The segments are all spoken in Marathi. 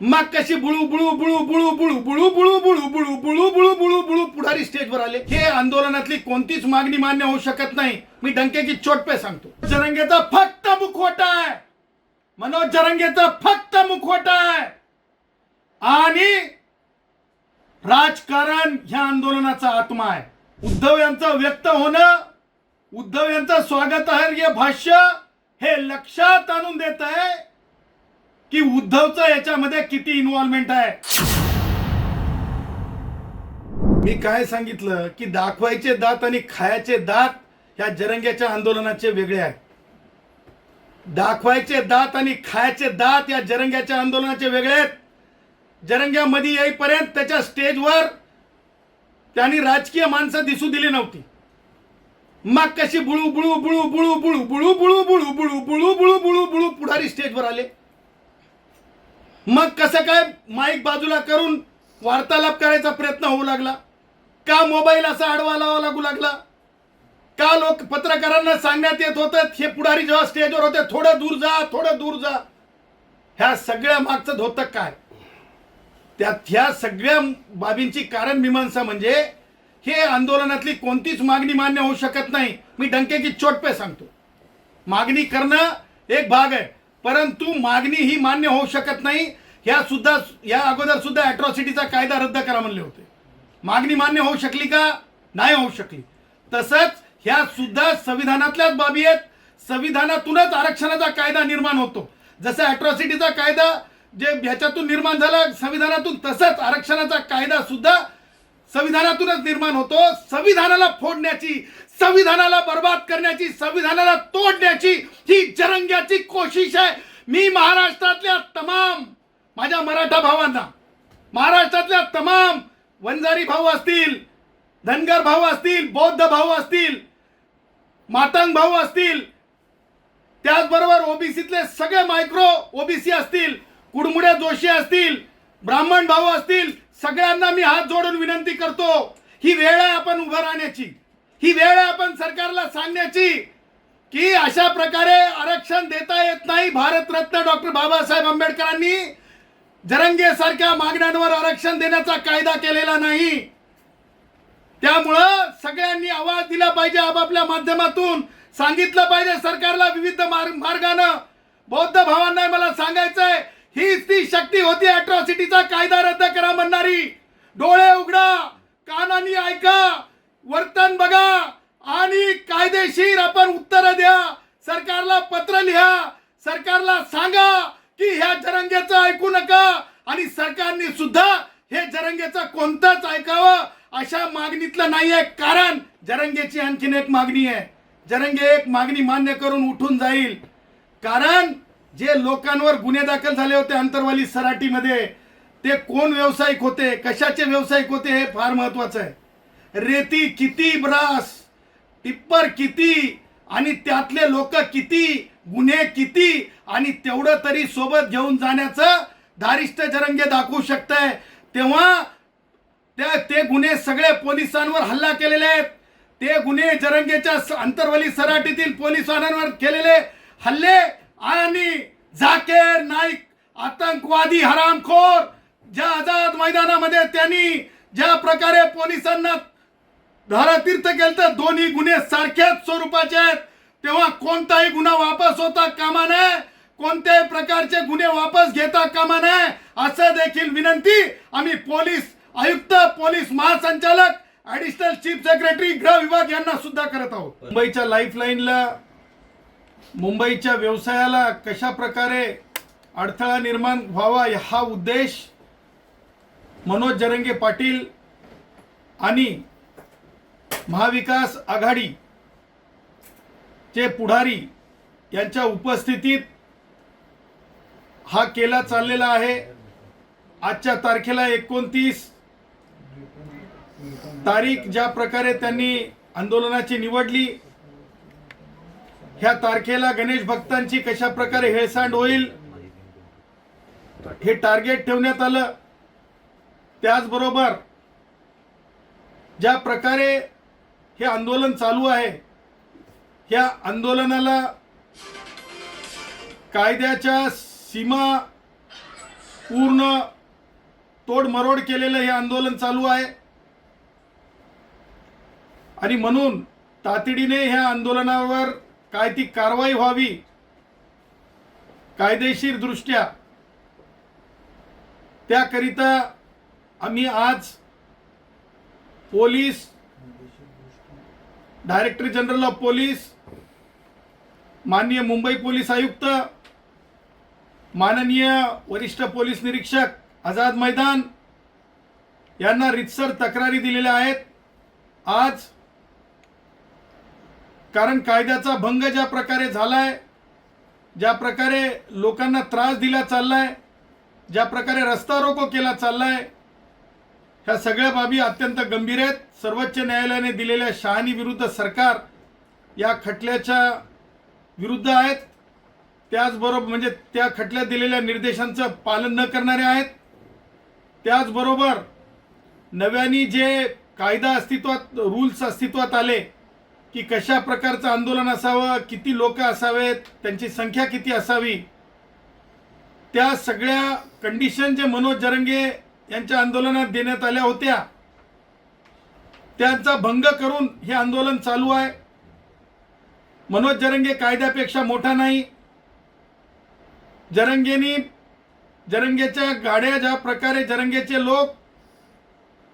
मग कशी बुळू बुळू बुळू बुळू बुळू बुळू बुळू बुळू बुळू बुळू बुळू बुळू बुळू पुढारी स्टेजवर आले हे आंदोलनातली कोणतीच मागणी मान्य होऊ शकत नाही मी डंकेची चोट पे सांगतो जरंगेचा फक्त मुखवटा आहे मनोज जरंगेचा फक्त मुखवटा आहे आणि राजकारण ह्या आंदोलनाचा आत्मा आहे उद्धव यांचं व्यक्त होणं उद्धव यांचं स्वागतार्ह भाष्य हे लक्षात आणून देत आहे की उद्धवचं याच्यामध्ये किती इन्व्हॉल्वमेंट आहे मी काय सांगितलं की दाखवायचे दात आणि खायचे दात ह्या जरंग्याच्या आंदोलनाचे वेगळे आहेत दाखवायचे दात आणि खायचे दात या जरंग्याच्या आंदोलनाचे वेगळे आहेत जरंग्यामध्ये येईपर्यंत त्याच्या स्टेजवर त्यांनी राजकीय माणसं दिसू दिली नव्हती मग कशी बुळू बुळू बुळू बुळू बुळू बुळू बुळू बुळू बुळू बुळू बुळू बुळू बुळू पुढारी स्टेजवर आले मग कसं काय माईक बाजूला करून वार्तालाप करायचा प्रयत्न होऊ लागला? का मोबाईल असा आडवा लावा लागू लागला? का लोक पत्रकारांना सांगण्यात येत होतं हे पुढारी जेव्हा स्टेजवर होते थोडं दूर जा थोडं दूर जा. ह्या सगळ्या मागचं धोतं काय? त्यात ह्या सगळ्या बाबींची कारण मीमांसा म्हणजे हे आंदोलनातली कोणतीच मागणी मान्य होऊ शकत नाही. मी डंके की चोट पे सांगतो. मागणी करणं एक भाग आहे. परंतु मागणी ही मान्य होऊ शकत नाही. ह्या सुद्धा या अगोदर सुद्धा अॅट्रॉसिटीचा कायदा रद्द करा म्हणले होते. मागणी मान्य होऊ शकली का? नाही होऊ शकली. तसंच ह्या सुद्धा संविधानातल्याच बाबी आहेत. संविधानातूनच आरक्षणाचा कायदा निर्माण होतो. जसं अॅट्रॉसिटीचा कायदा जे ह्याच्यातून निर्माण झाला संविधानातून तसंच आरक्षणाचा कायदा सुद्धा संविधानातूनच निर्माण होतो. संविधानाला फोडण्याची संविधानाला बर्बाद करण्याची संविधानाला तोडण्याची ही जरंग्याची कोशिश आहे. मी महाराष्ट्रातल्या तमाम माझ्या मराठा भावांना महाराष्ट्रातल्या तमाम वंजारी भाऊ असतील धनगर भाऊ असतील बौद्ध भाऊ असतील मातंग भाऊ असतील त्याचबरोबर ओबीसीतले सगळे मायक्रो ओबीसी असतील कुडमुड्या जोशी असतील ब्राह्मण भाऊ असतील सगळ्यांना मी हात जोडून विनंती करतो ही वेळ आहे आपण उभं राहण्याची. ही वेळ आहे आपण सरकारला सांगण्याची की अशा प्रकारे आरक्षण देता येत नाही भारतरत्न डॉक्टर बाबासाहेब आंबेडकरांनी. जरंगेसारख्या मागण्यांवर आरक्षण देण्याचा कायदा केलेला नाही. त्यामुळं सगळ्यांनी आवाज दिला पाहिजे आपापल्या माध्यमातून. सांगितलं पाहिजे सरकारला विविध मार्ग मार्गानं. बौद्ध भावांना मला सांगायचंय हीच ती शक्ती होती अॅट्रॉसिटीचा कायदा रद्द करा म्हणणारी. डोळे उघडा कानानी ऐका वर्तन बघा आणि कायदेशीर आपण उत्तर द्या. सरकारला पत्र लिहा सरकारला सांगा की ह्या जरंगेचं ऐकू नका आणि सरकारने सुद्धा हे जरंगेचं कोणतंच ऐकावं अशा मागणीतलं नाहीये. कारण जरंगेची आणखीन एक मागणी आहे. जरंगे एक मागणी मान्य करून उठून जाईल. कारण जे लोकांवर गुन्हे दाखल झाले होते अंतरवाली सराटीमध्ये ते कोण व्यावसायिक होते? कशाचे व्यावसायिक होते हे फार महत्वाचं आहे. रेती किती ब्रास टिप्पर किती आणि त्यातले लोक किती गुन्हे किती आणि तेवढं तरी सोबत घेऊन जाण्याचं धारिष्ट जरंगे दाखवू शकतंय. तेव्हा त्या ते गुन्हे सगळे पोलिसांवर हल्ला केलेले आहेत. ते गुन्हे जरंगेच्या अंतरवली सराटीतील पोलिसांवर केलेले हल्ले आणि झाकेर नाईक आतंकवादी हरामखोर ज्या आझाद मैदानामध्ये त्यांनी ज्या प्रकारे पोलिसांना धारातीर्थ केलं तर दोन्ही गुन्हे सारख्याच स्वरूपाचे आहेत. तेव्हा कोणताही गुन्हा वापस होता कामा नये. कोणत्याही प्रकारचे गुन्हे वापस घेता कामा नये असं देखील विनंती आम्ही पोलीस आयुक्त पोलीस महासंचालक ऍडिशनल चीफ सेक्रेटरी गृह विभाग यांना सुद्धा करत आहोत. मुंबईच्या लाईफलाईनला मुंबईच्या व्यवसायाला कशा प्रकारे अडथळा निर्माण व्हावा हा उद्देश मनोज जरंगे पाटील आणि महाविकास आघाडी चे पुढारी यांच्या उपस्थितीत हा केला चाललेला आहे. आजच्या तारखेला एकोणतीस तारीख ज्या प्रकारे त्यांनी आंदोलनाची निवडली ह्या तारखेला गणेश भक्तांची कशा प्रकारे हेळसांड होईल हे टार्गेट ठेवण्यात आलं. त्याचबरोबर ज्या प्रकारे हे आंदोलन चालू आहे ह्या आंदोलनाला कायद्याच्या सीमा पूर्ण तोडमरोड केलेलं हे आंदोलन चालू आहे. आणि म्हणून तातडीने ह्या आंदोलनावर काय ती कारवाई व्हावी? कायदेशीर दृष्ट्या. त्याकरिता आम्ही आज police director general of police माननीय मुंबई पोलीस आयुक्त माननीय वरिष्ठ पोलीस निरीक्षक आझाद मैदान यांना रितसर तक्रारी दिलेल्या आहेत. आज कारण कायद्याचा भंग ज्या प्रकारे झालाय ज्या प्रकारे लोकांना त्रास दिला चाललाय ज्या प्रकारे रस्ता रोको केला चाललाय ह्या सगळ्या बाबी अत्यंत गंभीर आहेत. सर्वोच्च न्यायालयाने दिलेल्या शहानी विरुद्ध सरकार या खटल्याच्या विरुद्ध आहेत. त्याचबरोबर म्हणजे त्या खटल्यात दिलेल्या निर्देशांचं पालन न करणारे आहेत. त्याचबरोबर नव्याने जे कायदा अस्तित्वात रूल्स अस्तित्वात आले की कशा प्रकारचं आंदोलन असावं किती लोक असावेत त्यांची संख्या किती असावी? त्या सगळ्या कंडिशन जे मनोज जरंगे यांच्या आंदोलनात देण्यात आल्या होत्या. त्यांचा भंग करून हे आंदोलन चालू आहे. मनोज जरंगे कायद्यापेक्षा मोठा नाही. जरंगेनी जरंगेच्या गाड्या ज्या प्रकारे जरंगेचे लोक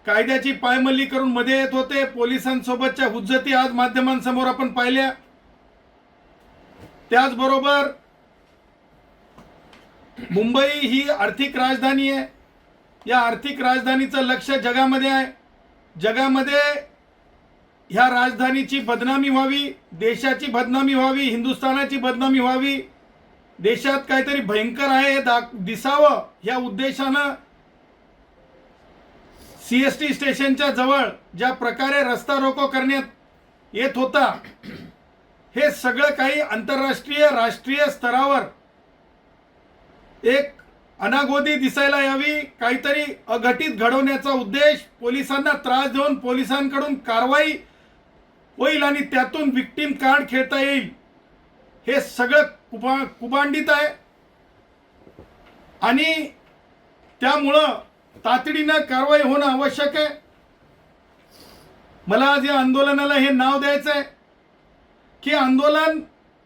कायद्याची पायमल्ली करून मध्ये येत होते. पोलिसांसोबतच्या हुज्जती आज माध्यमांसमोर आपण पाहिल्या. त्याचबरोबर मुंबई ही आर्थिक राजधानी आहे. या आर्थिक राजधानीचं लक्ष जगामध्ये आहे. जगामध्ये ह्या राजधानीची बदनामी व्हावी देशाची बदनामी व्हावी हिंदुस्थानाची बदनामी व्हावी देशात काहीतरी भयंकर आहे हे दाख दिसावं या उद्देशानं सी एस टी स्टेशनच्या जवळ ज्या प्रकारे रस्ता रोको करण्यात येत होता हे सगळं काही आंतरराष्ट्रीय राष्ट्रीय स्तरावर एक अनागोदी दिसायला यावी काहीतरी अघटित घडवण्याचा उद्देश पोलिसांना त्रास देऊन पोलिसांकडून कारवाई होईल आणि त्यातून विक्टीम कार्ड खेळता येईल. हे सगळं कुबा कुबांडित आहे. आणि त्यामुळं तातडीनं कारवाई होणं आवश्यक आहे. मला आज या आंदोलनाला हे नाव द्यायचं आहे. की आंदोलन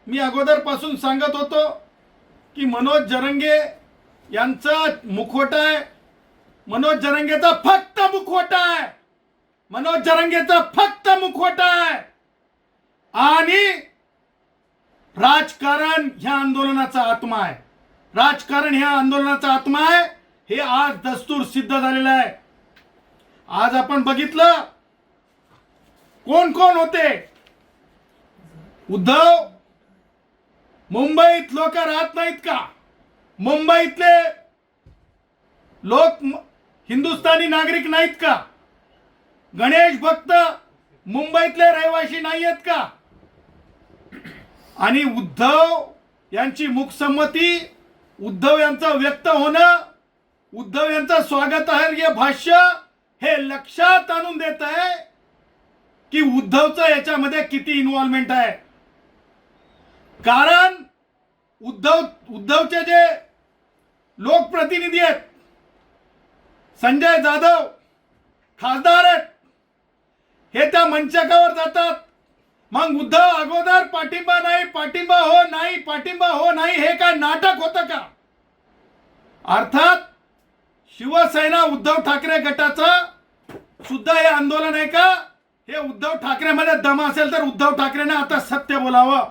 मी अगोदरपासून सांगत होतो की मनोज जरंगे यांचा मुखवटा आहे. मनोज जरंगेचा फक्त मुखवटा आहे. मनोज जरंगेचा फक्त मुखवटा आहे. आणि राजकारण ह्या आंदोलनाचा आत्मा आहे. राजकारण ह्या आंदोलनाचा आत्मा आहे. हे आज दस्तूर सिद्ध झालेलं आहे. आज आपण बघितलं कोण कोण होते? उद्धव मुंबईत लोक राहत नाहीत का? मुंबईतले लोक हिंदुस्थानी नागरिक नाहीत का? गणेश भक्त मुंबईतले रहिवासी नाही आहेत का? आणि उद्धव यांची मुखसंमती उद्धव यांचं व्यक्त होणं उद्धव यांचं स्वागतार्ह भाष्य हे लक्षात आणून देत आहे की उद्धवचं याच्यामध्ये किती इन्व्हॉल्वमेंट आहे. कारण उद्धव उद्धवचे जे लोकप्रतिनिधी आहेत संजय जाधव खासदार आहेत हे त्या मंचकावर जातात. मग उद्धव अगोदर पाठिंबा नाही पाठिंबा हो नाही पाठिंबा हो नाही हे काय नाटक होतं का? अर्थात शिवसेना उद्धव ठाकरे गटाचं सुद्धा हे आंदोलन आहे का? हे उद्धव ठाकरेमध्ये दम असेल तर उद्धव ठाकरेने आता सत्य बोलावं.